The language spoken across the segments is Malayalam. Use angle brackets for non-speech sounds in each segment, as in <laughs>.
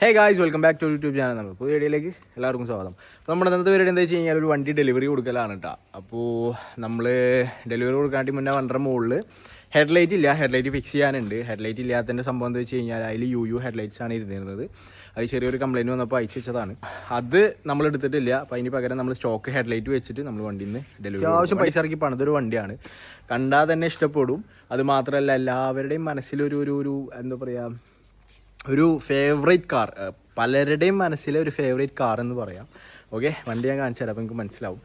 Hey guys welcome back to YouTube channel നമ്മൾ പുതിയ വീഡിയോയിലേക്ക് എല്ലാവർക്കും സ്വാഗതം. അപ്പോൾ നമ്മുടെ ഇന്നത്തെ വീഡിയോ എന്താ വെച്ച് കഴിഞ്ഞാൽ ഒരു വണ്ടി ഡെലിവറി കൊടുക്കലാണ് കേട്ടോ അപ്പോൾ നമ്മൾ ഡെലിവറി കൊടുക്കാണ്ടി മുന്നേ വണ്ടർ മുകളിൽ ഹെഡ്ലൈറ്റ് ഇല്ല. ഹെഡ് ലൈറ്റ് ഫിക്സ് ചെയ്യാനുണ്ട്. ഹെഡ് ലൈറ്റ് ഇല്ലാത്തതിന്റെ സംഭവം എന്താ വെച്ച് കഴിഞ്ഞാൽ അതിൽ യു യു ഹെഡ്ലൈറ്റ്സ് ആണ് ഇരുന്നിരുന്നത്. അത് ചെറിയൊരു കംപ്ലയിന്റ് വന്നപ്പോൾ അയച്ചു വെച്ചതാണ്. അത് നമ്മൾ എടുത്തിട്ടില്ല. അപ്പോൾ അതിന് പകരം നമ്മൾ സ്റ്റോക്ക് ഹെഡ് ലൈറ്റ് വെച്ചിട്ട് നമ്മൾ വണ്ടിയിൽ നിന്ന് ഡെലിവറി ആവശ്യം പൈസ ഇറക്കി പണിതൊരു വണ്ടിയാണ്. കണ്ടാൽ തന്നെ ഇഷ്ടപ്പെടും. അത് മാത്രമല്ല എല്ലാവരുടെയും മനസ്സിലൊരു ഒരു ഒരു എന്താ പറയുക ഒരു ഫേവറേറ്റ് കാർ പലരുടെയും മനസ്സിലെ ഒരു ഫേവറേറ്റ് കാർ എന്ന് പറയാം. ഓക്കെ വണ്ടി ഞാൻ കാണിച്ചു തരാം അപ്പോൾ നിങ്ങൾക്ക് മനസ്സിലാവും.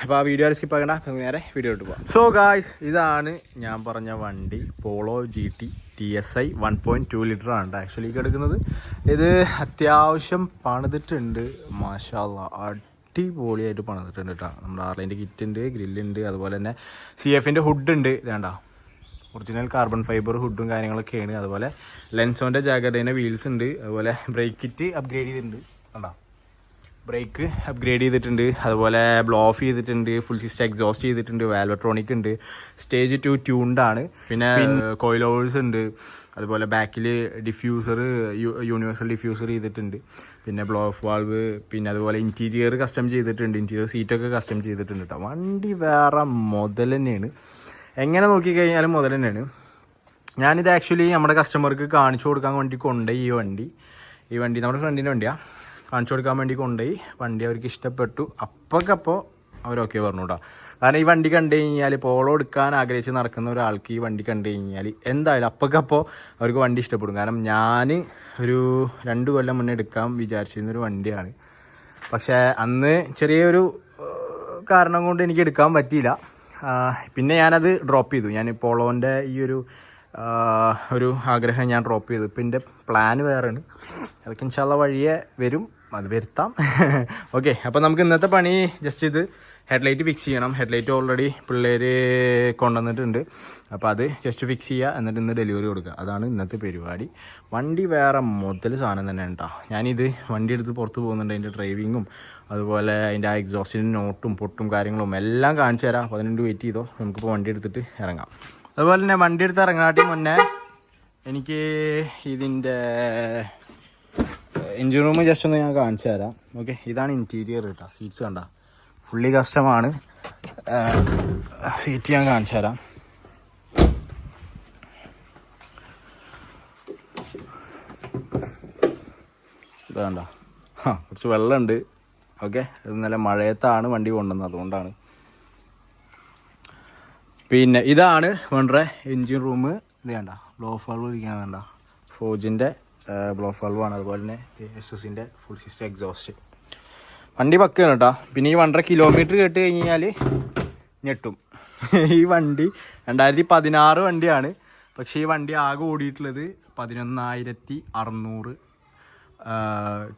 അപ്പോൾ ആ വീഡിയോ സ്കിപ്പ് ആക്കണ്ട നേരെ വീഡിയോ ഇട്ട് പോകാം സോ ഗായ്സ് ഇതാണ് ഞാൻ പറഞ്ഞ വണ്ടി. Polo G T T S I one point two litre ആണ് ആക്ച്വലി കിടക്കുന്നത്. ഇത് അത്യാവശ്യം പണിതിട്ടുണ്ട്. മാഷാല്ല അടിപൊളിയായിട്ട് പണിതിട്ടുണ്ട് കേട്ടോ നമ്മുടെ ആർലൈന്റെ കിറ്റ് ഉണ്ട് ഗ്രില്ലുണ്ട് അതുപോലെ തന്നെ സി എഫിന്റെ ഹുഡ് ഉണ്ട്. ഇതേണ്ട ഒറിജിനൽ കാർബൺ ഫൈബർ ഹുഡും കാര്യങ്ങളൊക്കെയാണ്. അതുപോലെ ലെൻസോന്റെ ജാഗ്രതേന്റെ വീൽസ് ഉണ്ട്. അതുപോലെ ബ്രേക്ക് കിറ്റ് അപ്ഗ്രേഡ് ചെയ്തിട്ടുണ്ട്. കണ്ടോ? ബ്രേക്ക് അപ്ഗ്രേഡ് ചെയ്തിട്ടുണ്ട്. അതുപോലെ ബ്ലോ ഓഫ് ചെയ്തിട്ടുണ്ട്. ഫുൾ സിസ്റ്റം എക്സോസ്റ്റ് ചെയ്തിട്ടുണ്ട്. വാൽവട്രോണിക് ഉണ്ട്. സ്റ്റേജ് ടു ട്യൂൺഡാണ് പിന്നെ കോയിൽ ഓവേഴ്സ് ഉണ്ട്. അതുപോലെ ബാക്കിൽ ഡിഫ്യൂസർ യൂണിവേഴ്സൽ ഡിഫ്യൂസർ ചെയ്തിട്ടുണ്ട്. പിന്നെ ബ്ലോ ഓഫ് വാൾവ് പിന്നെ അതുപോലെ ഇന്റീരിയർ കസ്റ്റം ചെയ്തിട്ടുണ്ട്. ഇന്റീരിയർ സീറ്റൊക്കെ കസ്റ്റം ചെയ്തിട്ടുണ്ട് കേട്ടോ വണ്ടി വേറെ മുതൽ തന്നെയാണ്. എങ്ങനെ നോക്കിക്കഴിഞ്ഞാലും മുതൽ തന്നെയാണ്. ഞാനിത് ആക്ച്വലി നമ്മുടെ കസ്റ്റമർക്ക് കാണിച്ചു കൊടുക്കാൻ വേണ്ടി കൊണ്ടുപോയി ഈ വണ്ടി. ഈ വണ്ടി നമ്മുടെ ഫ്രണ്ടിന്റെ വണ്ടിയാണ് കാണിച്ചു കൊടുക്കാൻ വേണ്ടി കൊണ്ടുപോയി. വണ്ടി അവർക്ക് ഇഷ്ടപ്പെട്ടു. അപ്പോഴപ്പോൾ അവരൊക്കെ പറഞ്ഞു കേട്ടോ കാരണം ഈ വണ്ടി കണ്ടു കഴിഞ്ഞാൽ പോളോ എടുക്കാൻ ആഗ്രഹിച്ച് നടക്കുന്ന ഒരാൾക്ക് ഈ വണ്ടി കണ്ടു കഴിഞ്ഞാൽ എന്തായാലും അപ്പോഴപ്പോൾ അവർക്ക് വണ്ടി ഇഷ്ടപ്പെടും. കാരണം ഞാൻ ഒരു രണ്ട് കൊല്ലം മുന്നേ എടുക്കാൻ വിചാരിച്ചിരുന്നൊരു വണ്ടിയാണ്. പക്ഷേ അന്ന് ചെറിയൊരു കാരണം കൊണ്ട് എനിക്ക് എടുക്കാൻ പറ്റിയില്ല. പിന്നെ ഞാനത് ഡ്രോപ്പ് ചെയ്തു. ഞാൻ പോളോന്റെ ഈ ഒരു ഒരു ആഗ്രഹം ഞാൻ ഡ്രോപ്പ് ചെയ്തു. ഇപ്പം എന്റെ പ്ലാൻ വേറെയാണ്. അതൊക്കെ ഇൻഷാല്ല വഴിയെ വരും. അത് വരുത്താം. <laughs> ഓക്കെ അപ്പോൾ നമുക്ക് ഇന്നത്തെ പണി ജസ്റ്റ് ഇത് ഹെഡ്ലൈറ്റ് ഫിക്സ് ചെയ്യണം. ഹെഡ്ലൈറ്റ് ഓൾറെഡി പിള്ളേർ കൊണ്ടുവന്നിട്ടുണ്ട്. അപ്പോൾ അത് ജസ്റ്റ് ഫിക്സ് ചെയ്യുക എന്നിട്ട് ഇന്ന് ഡെലിവറി കൊടുക്കുക. അതാണ് ഇന്നത്തെ പരിപാടി. വണ്ടി വേറെ മുതൽ സാധനം തന്നെ കേട്ടോ ഞാനിത് വണ്ടി എടുത്ത് പുറത്ത് പോകുന്നുണ്ട് അതിന്റെ ഡ്രൈവിങ്ങും അതുപോലെ അതിന്റെ ആ എക്സോസ്റ്റിന്റെ നോട്ടും പൊട്ടും കാര്യങ്ങളും എല്ലാം കാണിച്ചു തരാം. അപ്പോൾ വെയിറ്റ് ചെയ്തോ. നമുക്കിപ്പോൾ വണ്ടി എടുത്തിട്ട് ഇറങ്ങാം. അതുപോലെ തന്നെ വണ്ടി എടുത്ത് ഇറങ്ങാട്ടി മുന്നേ എനിക്ക് ഇതിന്റെ എൻജിൻ റൂം ജസ്റ്റ് ഒന്ന് ഞാൻ കാണിച്ചു തരാം. ഓക്കെ ഇതാണ് ഇന്റീരിയർ കേട്ടോ സീറ്റ്സ് കണ്ട. ഫുള്ളി കസ്റ്റമാണ് സീറ്റ് ഞാൻ കാണിച്ചു തരാം. കണ്ട? ആ കുറച്ച് വെള്ളമുണ്ട്. ഓക്കെ? ഇത് നല്ല മഴയത്താണ് വണ്ടി കൊണ്ടുവന്നത് അതുകൊണ്ടാണ്. പിന്നെ ഇതാണ് വേണ്ട എൻജിൻ റൂം. ഇത് വേണ്ട ബ്ലോ ഫാൾവ് ഇരിക്കാൻ വേണ്ട ഫോജിന്റെ ബ്ലോ ഫാൾവാണ് അതുപോലെ തന്നെ എസ് എസിന്റെ ഫുൾ സിസ്റ്റം എക്സോസ്റ്റ് വണ്ടി പക്കാണ് കേട്ടോ. പിന്നെ ഈ വണ്ടര കിലോമീറ്റർ കേട്ട് കഴിഞ്ഞാൽ ഞെട്ടും. ഈ വണ്ടി രണ്ടായിരത്തി പതിനാറ് വണ്ടിയാണ്. പക്ഷേ ഈ വണ്ടി ആകെ ഓടിയിട്ടുള്ളത് പതിനൊന്നായിരത്തി അറുന്നൂറ്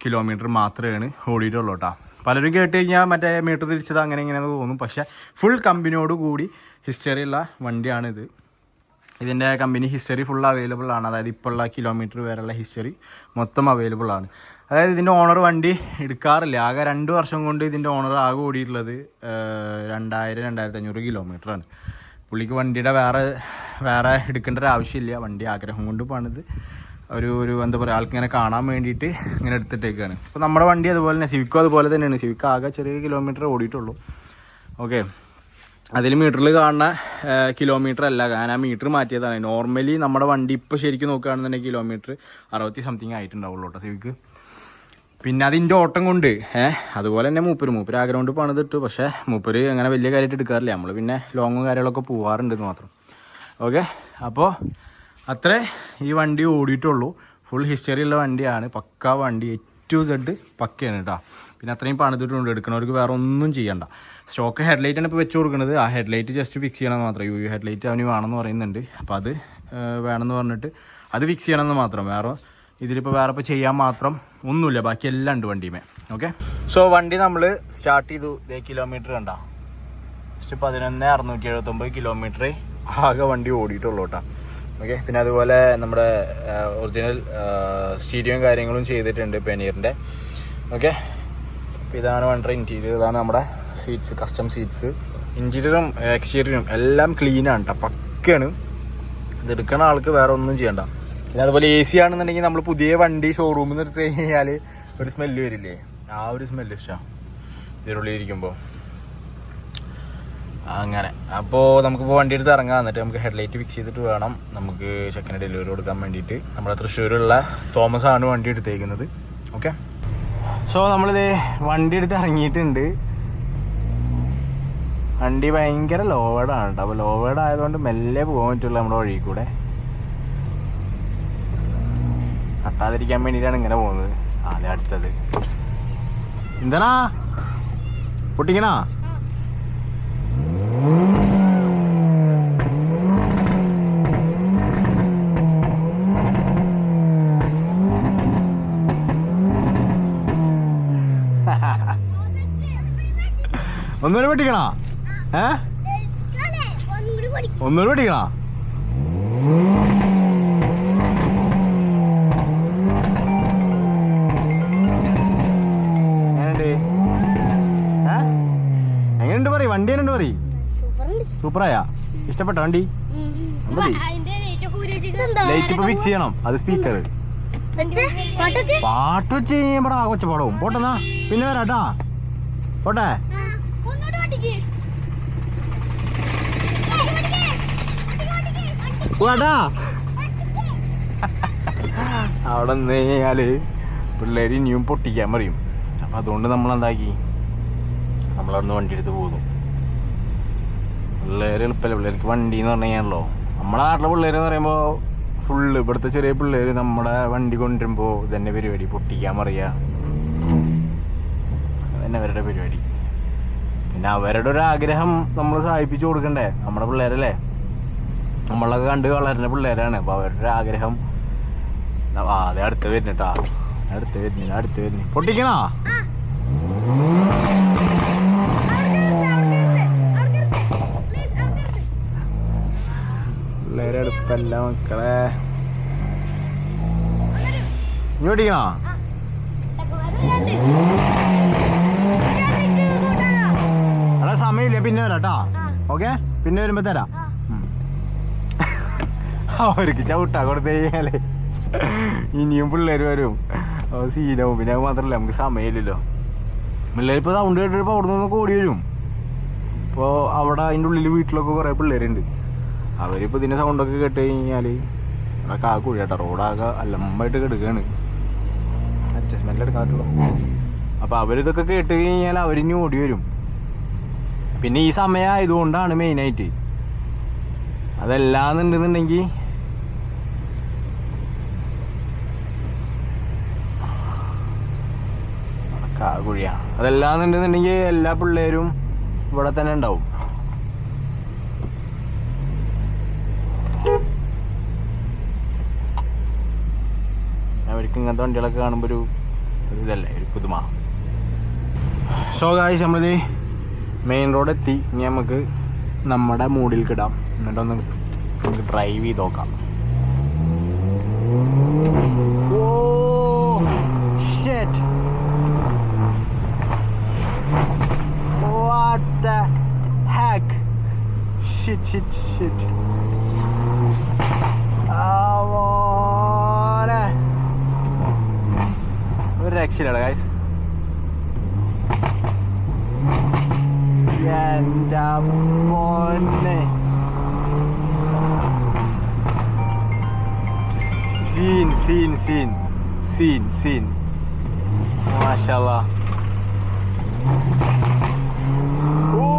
കിലോമീറ്റർ മാത്രമാണ് ഓടിയിട്ടുള്ളൂ കേട്ടോ പലരും കേട്ട് കഴിഞ്ഞാൽ മറ്റേ മീറ്റർ തിരിച്ചത് അങ്ങനെ ഇങ്ങനെയെന്ന് തോന്നും. പക്ഷേ ഫുൾ കമ്പനിയോട് കൂടി ഹിസ്റ്ററി ഉള്ള വണ്ടിയാണിത്. ഇതിന്റെ കമ്പനി ഹിസ്റ്ററി ഫുൾ അവൈലബിൾ ആണ്. അതായത് ഇപ്പോൾ ഉള്ള കിലോമീറ്റർ വരെയുള്ള ഹിസ്റ്ററി മൊത്തം അവൈലബിൾ ആണ്. അതായത് ഇതിന്റെ ഓണർ വണ്ടി എടുക്കാറില്ല. ആകെ രണ്ട് വർഷം കൊണ്ട് ഇതിന്റെ ഓണർ ആകെ ഓടിയിട്ടുള്ളത് രണ്ടായിരം രണ്ടായിരത്തി അഞ്ഞൂറ് കിലോമീറ്ററാണ് പുള്ളിക്ക് വണ്ടിയുടെ വേറെ വേറെ എടുക്കേണ്ട ഒരു ആവശ്യമില്ല. വണ്ടി ആഗ്രഹം കൊണ്ട് പണിത് ഒരു ഒരു എന്താ പറയുക ആൾക്കിങ്ങനെ കാണാൻ വേണ്ടിയിട്ട് ഇങ്ങനെ എടുത്തിട്ടേക്കാണ്. അപ്പോൾ നമ്മുടെ വണ്ടി അതുപോലെ തന്നെ സിവിക്കോ അതുപോലെ തന്നെയാണ്. സിവിക്കോ ആകെ ചെറിയ കിലോമീറ്റർ ഓടിയിട്ടുള്ളൂ. ഓക്കെ അതിൽ മീറ്ററിൽ കാണുന്ന കിലോമീറ്റർ അല്ല ഞാൻ ആ മീറ്റർ മാറ്റിയതാണ്. നോർമലി നമ്മുടെ വണ്ടി ഇപ്പോൾ ശരിക്കും നോക്കുകയാണെന്നുണ്ടെങ്കിൽ കിലോമീറ്റർ അറുപത്തി സംതിങ് ആയിട്ടുണ്ടാവുള്ളൂ കേട്ടോ സിവിക്ക്. പിന്നെ അതിന്റെ ഓട്ടം കൊണ്ട് ഏഹ് അതുപോലെ തന്നെ മൂപ്പര്. മൂപ്പര് ആഗ്രഹം കൊണ്ട് പണിതിട്ടു പക്ഷേ മൂപ്പര് അങ്ങനെ വലിയ കാര്യമായിട്ട് എടുക്കാറില്ല. നമ്മൾ പിന്നെ ലോങ്ങും കാര്യങ്ങളൊക്കെ പോവാറുണ്ട് മാത്രം. ഓക്കെ അപ്പോൾ അത്രേ ഈ വണ്ടി ഓടിയിട്ടുള്ളൂ. ഫുൾ ഹിസ്റ്ററി ഉള്ള വണ്ടിയാണ്. പക്ക വണ്ടി. ടു സെഡ് പക്കയാണ് കേട്ടോ പിന്നെ അത്രയും പണിതിട്ടുണ്ട്. എടുക്കുന്നവർക്ക് വേറെ ഒന്നും ചെയ്യണ്ട. സ്റ്റോക്ക് ഹെഡ്ലൈറ്റ് ആണ് ഇപ്പോൾ വെച്ച് കൊടുക്കുന്നത്. ആ ഹെഡ്ലൈറ്റ് ജസ്റ്റ് ഫിക്സ് ചെയ്യണമെന്ന് മാത്രം. യു യു ഹെഡ്ലൈറ്റ് അവന് വേണമെന്ന് പറയുന്നുണ്ട്. അപ്പോൾ അത് വേണമെന്ന് പറഞ്ഞിട്ട് അത് ഫിക്സ് ചെയ്യണമെന്ന് മാത്രം. വേറെ ഇതിലിപ്പോൾ വേറെ ഇപ്പോൾ ചെയ്യാൻ മാത്രം ഒന്നുമില്ല. ബാക്കി എല്ലാം ഉണ്ട് വണ്ടിയുമേ ഓക്കെ സോ വണ്ടി നമ്മൾ സ്റ്റാർട്ട് ചെയ്തു. ഇതേ കിലോമീറ്റർ കണ്ട. ജസ്റ്റ് പതിനൊന്ന് അറുന്നൂറ്റി എഴുപത്തൊമ്പത് കിലോമീറ്റർ ആകെ വണ്ടി ഓടിയിട്ടുള്ളൂ കേട്ടോ ഓക്കെ പിന്നെ അതുപോലെ നമ്മുടെ ഒറിജിനൽ സ്റ്റീരിയോയും കാര്യങ്ങളും ചെയ്തിട്ടുണ്ട് പെനീറിന്റെ ഓക്കെ ഇതാണ് വണ്ടിയുടെ ഇന്റീരിയർ ഇതാണ് നമ്മുടെ സീറ്റ്സ് കസ്റ്റം സീറ്റ്സ് ഇന്റീരിയറും എക്സ്റ്റീരിയറും എല്ലാം ക്ലീനാണ് കേട്ടോ പക്കയാണ്. ഇത് എടുക്കണ ആൾക്ക് വേറെ ഒന്നും ചെയ്യണ്ട. പിന്നെ അതുപോലെ എ സി ആണെന്നുണ്ടെങ്കിൽ നമ്മൾ പുതിയ വണ്ടി ഷോറൂമിൽ നിന്ന് എടുത്ത് കഴിഞ്ഞാൽ ഒരു സ്മെല്ല് വരില്ലേ? ആ ഒരു സ്മെല്ല് ഇഷ്ടമാണ് ഇതിനുള്ളിൽ ഇരിക്കുമ്പോൾ അങ്ങനെ. അപ്പോൾ നമുക്കിപ്പോൾ വണ്ടി എടുത്ത് ഇറങ്ങാം. എന്നിട്ട് നമുക്ക് ഹെഡ്ലൈറ്റ് ഫിക്സ് ചെയ്തിട്ട് വേണം. നമുക്ക് ചെക്കന് ഡെലിവറി കൊടുക്കാൻ വേണ്ടിയിട്ട്. നമ്മുടെ തൃശ്ശൂരുള്ള തോമസ് ആണ് വണ്ടി എടുത്തേക്കുന്നത്. ഓക്കെ സോ നമ്മളിത് വണ്ടി എടുത്ത് ഇറങ്ങിയിട്ടുണ്ട്. വണ്ടി ഭയങ്കര ലോവേഡാണ് കേട്ടോ അപ്പോൾ ലോവേഡ് ആയതുകൊണ്ട് മെല്ലെ പോകാൻ പറ്റുള്ളൂ നമ്മുടെ വഴി കൂടെ തട്ടാതിരിക്കാൻ വേണ്ടിയിട്ടാണ് ഇങ്ങനെ പോകുന്നത്. ആദ്യം അടുത്തത്. എന്താണാ പൊട്ടിക്കണാ? ഒന്നുകൂടി പൊട്ടിക്കണോ ഏ? ഒന്നുകൂടി പൊട്ടിക്കണോ എങ്ങനെയുണ്ട്? പറയും? വണ്ടി എങ്ങനെയുണ്ട് പറയും? സൂപ്പറായാ. ഇഷ്ടപ്പെട്ട വണ്ടി. ലൈറ്റ് ഇപ്പൊ ഫിക്സ് ചെയ്യണം. അത് സ്പീക്കർ പാട്ട് വെച്ച്? കഴിയുമ്പോടാ കൊച്ചു പാടവും പോട്ടെന്നാ. പിന്നെ വരാട്ടാ. പോട്ടെ. അവിടെ നിന്ന് കഴിഞ്ഞാൽ പിള്ളേര് ഇനിയും പൊട്ടിക്കാൻ പറയും. അപ്പൊ അതുകൊണ്ട് നമ്മൾ എന്താക്കി നമ്മളവിടുന്ന് വണ്ടി എടുത്ത് പോകുന്നു. പിള്ളേർ എളുപ്പമല്ല പിള്ളേർക്ക് വണ്ടി എന്ന് പറഞ്ഞു കഴിഞ്ഞാലോ? നമ്മുടെ നാട്ടിലെ പിള്ളേർ എന്ന് പറയുമ്പോൾ ഫുള്ള് ഇവിടുത്തെ ചെറിയ പിള്ളേർ നമ്മുടെ വണ്ടി കൊണ്ടുവരുമ്പോൾ ഇതന്നെ പരിപാടി. പൊട്ടിക്കാൻ പറയുക അതന്നെ അവരുടെ പരിപാടി. പിന്നെ അവരുടെ ഒരു ആഗ്രഹം നമ്മൾ സഹായിപ്പിച്ചു കൊടുക്കണ്ടേ? നമ്മുടെ പിള്ളേരല്ലേ? നമ്മളൊക്കെ കണ്ട് വളരുന്ന പിള്ളേരാണ്. അപ്പോൾ അവരുടെ ആഗ്രഹം ആ അതെ അടുത്ത് വരുന്നിട്ടാ അടുത്ത് വരുന്നില്ല അടുത്ത് വരുന്നു. പൊട്ടിക്കണോ? പിള്ളേരെ അടുത്തല്ല മക്കളെ. ഇനി പൊട്ടിക്കണോ? എടാ സമയമില്ല. പിന്നെ വരാം കേട്ടോ ഓക്കെ? പിന്നെ വരുമ്പോ തരാം. അവർക്ക് ചവിട്ടാ കൊടുത്തു കഴിഞ്ഞാൽ ഇനിയും പിള്ളേര് വരും. ഓ സീനാവും പിന്നെ അത് മാത്രല്ല നമുക്ക് സമയമില്ലല്ലോ. പിള്ളേർ ഇപ്പൊ സൗണ്ട് കേട്ടിട്ട് അവിടെ നിന്നൊക്കെ ഓടി വരും. ഇപ്പോൾ അവിടെ അതിന്റെ ഉള്ളിൽ വീട്ടിലൊക്കെ കുറേ പിള്ളേരുണ്ട്. അവരിപ്പോൾ ഇതിന്റെ സൗണ്ടൊക്കെ കേട്ട് കഴിഞ്ഞാൽ അവിടെ കാ കുഴിയാട്ടോ റോഡാകെ അലമ്പായിട്ട് കിടക്കുകയാണ് അഡ്ജസ്റ്റ്മെന്റ് എടുക്കാത്തുള്ളൂ. അപ്പോൾ അവരിതൊക്കെ കേട്ട് കഴിഞ്ഞാൽ അവരിനി ഓടി വരും. പിന്നെ ഈ സമയം ആയതുകൊണ്ടാണ് മെയിനായിട്ട് അതല്ലാന്നുണ്ടെന്നുണ്ടെങ്കിൽ കാകുഴിയ അതല്ലാന്നുണ്ടെന്നുണ്ടെങ്കിൽ എല്ലാ പിള്ളേരും ഇവിടെ തന്നെ ഉണ്ടാവും. അവർക്ക് ഇങ്ങനത്തെ വണ്ടികളൊക്കെ കാണുമ്പോൾ ഒരു ഇതല്ലേ ഒരു പുതുമ. സോ ഗായ്സ് നമ്മളിത് മെയിൻ റോഡ് എത്തി. ഇനി നമുക്ക് നമ്മുടെ മൂഡിൽ കിടാം. എന്നിട്ടൊന്ന് നമുക്ക് ഡ്രൈവ് ചെയ്ത് നോക്കാം. The heck? Shit, shit, shit. മോനെ ഒരു രക്ഷയില്ല ഗൈസ് എന്റെ മോനെ scene scene scene scene scene മാഷാല്ലാ ഓ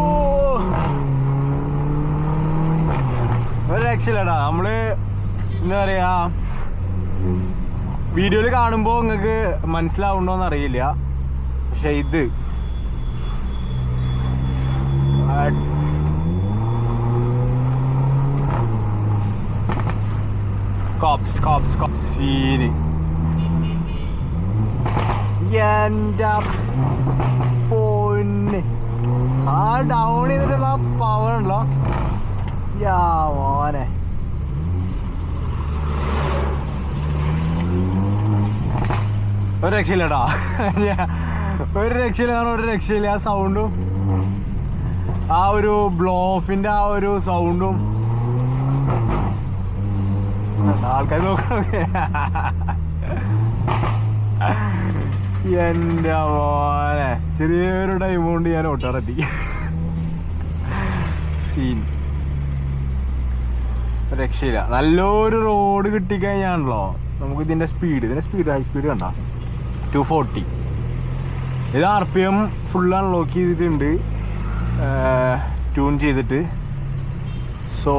ഒരു രക്ഷയില്ലടാ. നമ്മൾ എന്താ പറയാ വീഡിയോയിൽ കാണുമ്പോൾ നിങ്ങൾക്ക് മനസ്സിലാവുണ്ടോന്ന് അറിയില്ല. പക്ഷെ ഇത്. കോപ്സ് കോപ്സ് സീന് എന്റെ പൊന്നെ. ആ ഡൗൺ ചെയ്തിട്ടുള്ള പവർ ഉണ്ടല്ലോ. യാ മോനെ. ഒരു രക്ഷയില്ലടാ. ഒരു രക്ഷയില്ല ഒരു രക്ഷയില്ല. ആ സൗണ്ടും ആ ഒരു ബ്ലോഫിന്റെ ആ ഒരു സൗണ്ടും ആൾക്കാർ നോക്കണോക്കെ എന്റെ മോനെ ചെറിയൊരു ടൈം കൊണ്ട് ഞാൻ ഓട്ടാറെത്തി സീൻ രക്ഷയില്ല. നല്ലൊരു റോഡ് കിട്ടിക്കഴിഞ്ഞാണല്ലോ നമുക്ക് ഇതിന്റെ സ്പീഡ് ഇതിന്റെ സ്പീഡ് ഹൈ സ്പീഡ് കണ്ട. ടു ഫോർട്ടി ഇത് R P M full unlock ചെയ്തിട്ടുണ്ട്. ട്യൂൺ ചെയ്തിട്ട്. സോ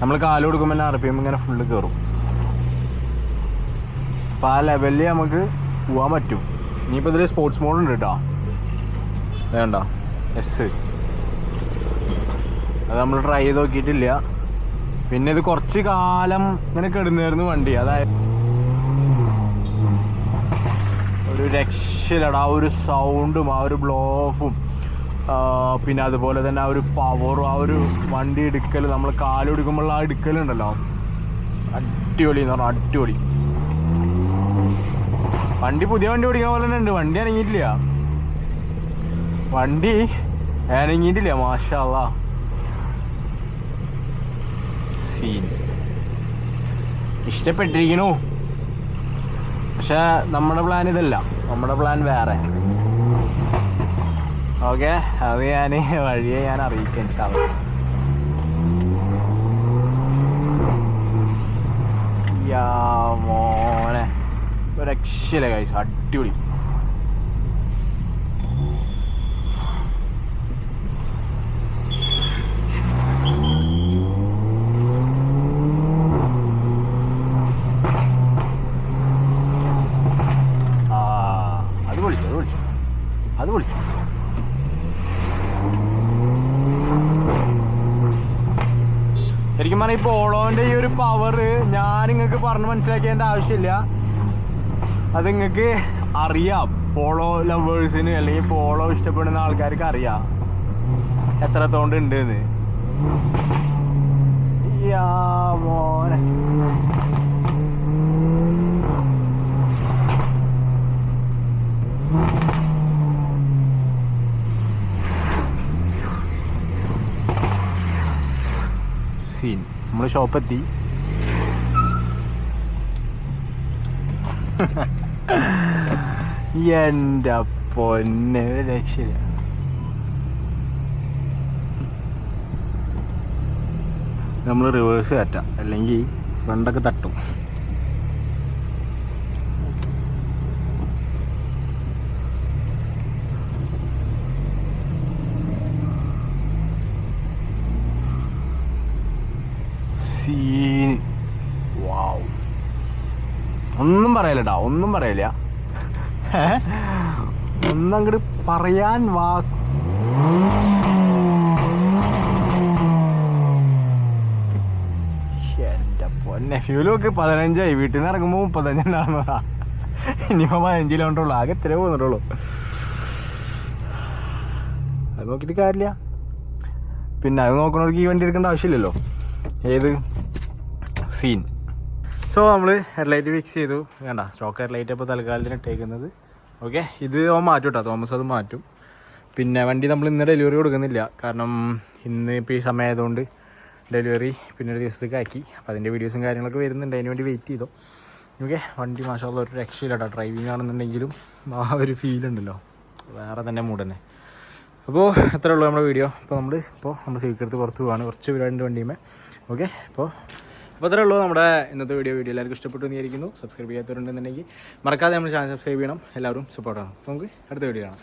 നമ്മൾ കാൽ കൊടുക്കുമ്പോൾ ആർ പി എം ഇങ്ങനെ ഫുള്ള് കയറും അപ്പോൾ ആ ലെവലിൽ നമുക്ക് പോകാൻ പറ്റും. ഇനിയിപ്പോൾ ഇതിൽ സ്പോർട്സ് മോഡ് ഉണ്ട് കേട്ടോ വേണ്ട എസ് അത് നമ്മൾ ട്രൈ ചെയ്ത് നോക്കിയിട്ടില്ല. പിന്നെ ഇത് കുറച്ച് കാലം ഇങ്ങനെ കിടന്നായിരുന്നു വണ്ടി. അതായത് ഒരു രക്ഷയിലടാ ആ ഒരു സൗണ്ടും ആ ഒരു ബ്ലോഫും പിന്നെ അതുപോലെ തന്നെ ആ ഒരു പവറും ആ ഒരു വണ്ടി എടുക്കൽ നമ്മൾ കാലെടുക്കുമ്പോൾ ആ എടുക്കലുണ്ടല്ലോ അടിപൊളി എന്ന് പറഞ്ഞാൽ അടിപൊളി. വണ്ടി പുതിയ വണ്ടി ഓടിക്കുന്ന പോലെ തന്നെ ഉണ്ട്. വണ്ടി അനങ്ങിയിട്ടില്ല. വണ്ടി അനങ്ങിയിട്ടില്ല മാഷാ സീൻ ഇഷ്ടപ്പെട്ടിരിക്കണു പക്ഷെ നമ്മുടെ പ്ലാൻ ഇതല്ല. നമ്മുടെ പ്ലാൻ വേറെ. ഓക്കെ അത് ഞാൻ വഴിയെ ഞാൻ അറിയിക്കാൻ സാധിക്കും മോനെ. ഒരു കൈസ് അടിപൊളി ആ അത് വിളിച്ചു അത് വിളിച്ചു അത് വിളിച്ചു ശരിക്കും പറഞ്ഞാൽ ഈ പോളോന്റെ ഈ ഒരു പവർ ഞാൻ നിങ്ങൾക്ക് പറഞ്ഞ് മനസ്സിലാക്കേണ്ട ആവശ്യമില്ല. അത് നിങ്ങൾക്ക് അറിയാം. പോളോ ലവേഴ്സിന് അല്ലെങ്കിൽ പോളോ ഇഷ്ടപ്പെടുന്ന ആൾക്കാർക്ക് അറിയാം. എത്രത്തോണ്ട് ഉണ്ട് എന്ന് യാ മോനെ. സീൻ നമ്മൾ ഷോപ്പെത്തി <laughs> എന്റെ പൊന്നെ രക്ഷയില്ല. നമ്മൾ റിവേഴ്സ് കയറ്റാം. അല്ലെങ്കിൽ ഫ്രണ്ടൊക്കെ തട്ടും സീൻ വാവ് ഒന്നും പറയലട്ടാ ഒന്നും പറയില്ല ഒന്നങ്ങട് പറയാൻ വാ. എന്റെ പൊന്നെ. ഫ്യൂലൊക്കെ പതിനഞ്ചായി. വീട്ടിൽ നിന്ന് ഇറങ്ങുമ്പോൾ മുപ്പത്തഞ്ചുണ്ടാകുന്നതാ ഇനിയിപ്പോൾ പതിനഞ്ച് കിലോമീറ്റർ ഉള്ളൂ ആകെ ഇത്രേ പോകുന്നുള്ളൂ അത് നോക്കിയിട്ട് കാര്യമില്ല. പിന്നെ അത് നോക്കണവർക്ക് ഈ വണ്ടി എടുക്കേണ്ട ആവശ്യമില്ലല്ലോ. ഏത്? സീൻ. സോ നമ്മൾ ഹെഡ്ലൈറ്റ് ഫിക്സ് ചെയ്തു. വേണ്ട സ്റ്റോക്ക് ഹെഡ്ലൈറ്റ് ഇപ്പോൾ തൽക്കാലത്തിന് ഇട്ടേക്കുന്നത്. ഓക്കെ ഇത് ഓ മാറ്റും കേട്ടോ തോമസ് അത് മാറ്റും. പിന്നെ വണ്ടി നമ്മൾ ഇന്ന് ഡെലിവറി കൊടുക്കുന്നില്ല. കാരണം ഇന്ന് ഇപ്പോൾ ഈ സമയമായതുകൊണ്ട് ഡെലിവറി പിന്നെ ഒരു ദിവസത്തേക്ക് ആക്കി അപ്പോൾ അതിന്റെ വീഡിയോസും കാര്യങ്ങളൊക്കെ വരുന്നുണ്ട്. അതിന് വേണ്ടി വെയിറ്റ് ചെയ്തോ. ഓക്കെ വണ്ടി മാഷാള്ള ഒരു രക്ഷയില്ല കേട്ടോ ഡ്രൈവിംഗ് ആണെന്നുണ്ടെങ്കിലും ആ ഒരു ഫീൽ ഉണ്ടല്ലോ. വേറെ തന്നെ മൂഡ് തന്നെ. അപ്പോൾ അത്രേ ഉള്ളൂ നമ്മുടെ വീഡിയോ അപ്പോൾ നമ്മൾ ഇപ്പോൾ നമ്മൾ സ്വീകരിച്ച് പുറത്ത് പോവാണ്. കുറച്ച് രണ്ട് വണ്ടിയുമേ. ഓക്കെ അപ്പോൾ അപ്പോൾ അത്രേ ഉള്ളൂ നമ്മുടെ ഇന്നത്തെ വീഡിയോ വീഡിയോ എല്ലാവർക്കും ഇഷ്ടപ്പെട്ടു വിചാരിക്കുന്നു. സബ്സ്ക്രൈബ് ചെയ്യാത്തവരുണ്ടെന്നുണ്ടെങ്കിൽ മറക്കാതെ നമ്മുടെ ചാനൽ സബ്സ്ക്രൈബ് ചെയ്യണം. എല്ലാവരും സപ്പോർട്ടാണ് നമുക്ക് അടുത്ത വീഡിയോ കാണാം.